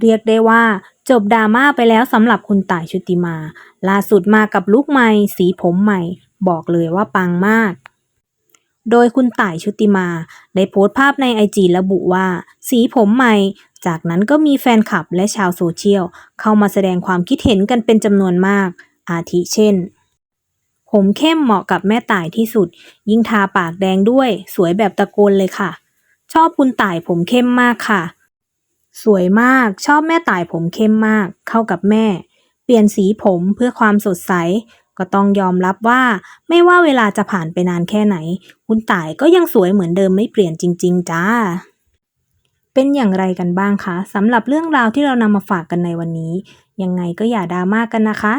เรียกได้ว่าจบดราม่าไปแล้วสำหรับคุณต่ายชุติมา ล่าสุดมากับลุคใหม่สีผมใหม่ บอกเลยว่าปังมาก โดยคุณต่ายชุติมา ได้โพสต์ภาพในไอจีระบุว่า สีผมใหม่ จากนั้นก็มีแฟนคลับและชาวโซเชียล เข้ามาแสดงความคิดเห็นกันเป็นจำนวนมาก อาทิเช่น ผมเข้มเหมาะกับแม่ต่ายที่สุด ยิ่งทาปากแดงด้วย สวยแบบตะโกนเลยค่ะ ชอบคุณต่ายผมเข้มมากค่ะ สวยมากชอบแม่ต่ายผมเข้มมาก เข้ากับแม่ เปลี่ยนสีผมเพื่อความสดใส ก็ต้องยอมรับว่า ไม่ว่าเวลาจะผ่านไปนานแค่ไหน คุณต่ายก็ยังสวยเหมือนเดิมไม่เปลี่ยนจริง ๆ จ้า เป็นอย่างไรกันบ้างคะสำหรับเรื่องราวที่เรานำมาฝากกันในวันนี้ ยังไงก็อย่าดราม่ากันนะคะ